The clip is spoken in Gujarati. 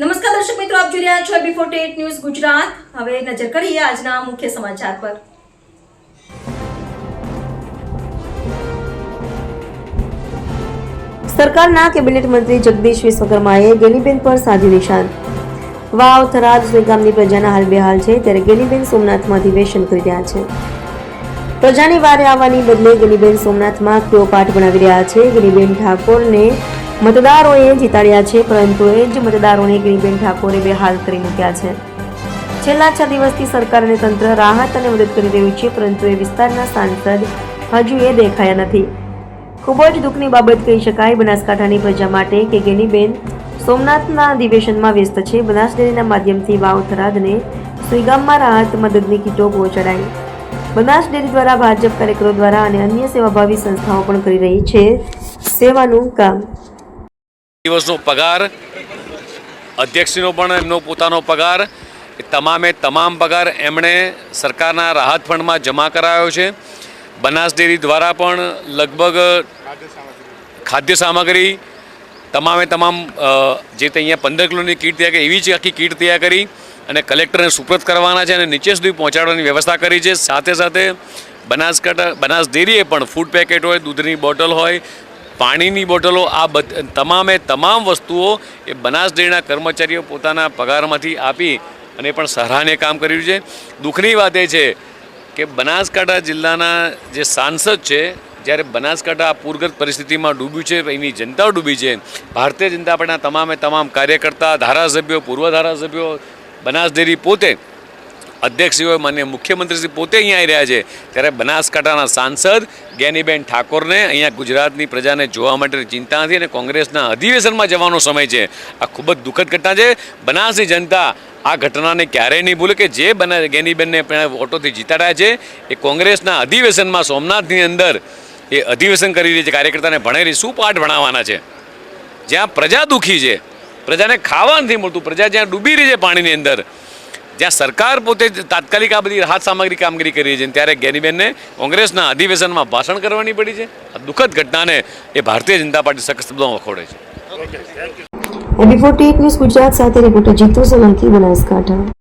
નમસ્કાર દર્શક મિત્રો, આપ જોઈ રહ્યા છો બિફોર ટેટ ન્યૂઝ ગુજરાત. હવે નજર કરીએ આજના મુખ્ય સમાચાર પર. સરકારના કેબિનેટ મંત્રી જગદીશ વિશ્વકર્માએ ગેનીબેન પર સાધ્યું નિશાન. વાવ થરાદ ગામની પ્રજાના હાલ બેહાલ છે, ત્યારે ગેનીબેન સોમનાથમાં અધિવેશન કરી રહ્યા છે. પ્રજાની વારે આવવાની બદલે ગેનીબેન સોમનાથમાં તેઓ પાઠ બનાવી રહ્યા છે. ગેનીબેન ઠાકોરને મતદારોએ જીતાડ્યા છે, પરંતુ એ જ મતદારોને ગિરીબેન ઠાકોરે બેહાલ કરી મૂક્યા છે. છેલ્લા છ દિવસથી સરકાર અને તંત્ર રાહત અને મદદ કરી રહ્યું છે, પરંતુ એ વિસ્તારના સાંસદ હજુ એ દેખાયા નથી. ખૂબ જ દુઃખની બાબત કહી શકાય, બનાસકાંઠાની પ્રજા માટે કે ગેનીબેન સોમનાથના અધિવેશનમાં વ્યસ્ત છે. બનાસ ડેરીના માધ્યમથી વાવ થરાદને સુઈગામમાં રાહત મદદની કીટો પહોંચાડાઈ. બનાસ ડેરી દ્વારા ભાજપ કાર્યકરો દ્વારા અને અન્ય સેવાભાવી સંસ્થાઓ પણ કરી રહી છે. સેવાનું કામ દિવસનો પગાર, અધ્યક્ષનો પણ એમનો પોતાનો પગાર તમામે તમામ પગાર એમણે સરકારના રાહત ફંડમાં જમા કરાયો છે. બનાસ ડેરી દ્વારા પણ લગભગ ખાદ્ય સામગ્રી તમામે તમામ જે અહીંયા પંદર કિલોની કીટ તૈયાર કરી, એવી જ આખી કીટ તૈયાર કરી અને કલેક્ટરને સુપ્રત કરવાના છે અને નીચે સુધી પહોંચાડવાની વ્યવસ્થા કરી છે. સાથે સાથે બનાસકાંઠા, બનાસ ડેરીએ પણ ફૂડ પેકેટ હોય, દૂધની બોટલ હોય પાણીની બોટલો, આ બધ, તમામે તમામ વસ્તુઓ એ બનાસ ડેરીના કર્મચારીઓ પોતાના પગારમાંથી આપી અને પણ સરાહને કામ કર્યું છે. દુઃખની વાત એ છે કે બનાસકાંઠા જિલ્લાના જે સાંસદ છે, જ્યારે બનાસકાંઠા આ પૂરગ્રસ્ત પરિસ્થિતિમાં ડૂબ્યું છે, એની જનતા ડૂબી છે. ભારતીય જનતા પાર્ટીના તમામે તમામ કાર્યકર્તા, ધારાસભ્યો, પૂર્વ ધારાસભ્યો, બનાસ ડેરી પોતે અધ્યક્ષશ્રીઓ માન્ય મુખ્યમંત્રીશ્રી પોતે અહીંયા આવી રહ્યા છે. ત્યારે બનાસકાંઠાના સાંસદ જ્ઞાનીબેન ઠાકોરને અહીંયા ગુજરાતની પ્રજાને જોવા માટે ચિંતા નથી અને કોંગ્રેસના અધિવેશનમાં જવાનો સમય છે. આ ખૂબ જ દુઃખદ ઘટના છે. બનાસની જનતા આ ઘટનાને ક્યારેય નહીં ભૂલે કે જે બના જ્ઞાનીબેનને વોટોથી જીતાડ્યા છે. એ કોંગ્રેસના અધિવેશનમાં સોમનાથની અંદર એ અધિવેશન કરી રહી છે. કાર્યકર્તાને ભણેલી શું પાઠ ભણાવવાના છે. જ્યાં પ્રજા દુઃખી છે. પ્રજાને ખાવા નથી મળતું. પ્રજા જ્યાં ડૂબી રહી છે પાણીની અંદર. જ્યાં સરકાર પોતે તાત્કાલિક આ બધી રાહત સામગ્રી કામગીરી કરી છે. ત્યારે ગેનીબેનને કોંગ્રેસના અધિવેશનમાં ભાષણ કરવાની પડી છે. આ દુઃખદ ઘટનાને એ ભારતીય જનતા પાર્ટી સખત શબ્દોમાં વખોડે છે. ન્યૂઝ ગુજરાત સાથે રિપોર્ટર જીતુ સોલંકી બનાસકાંઠા.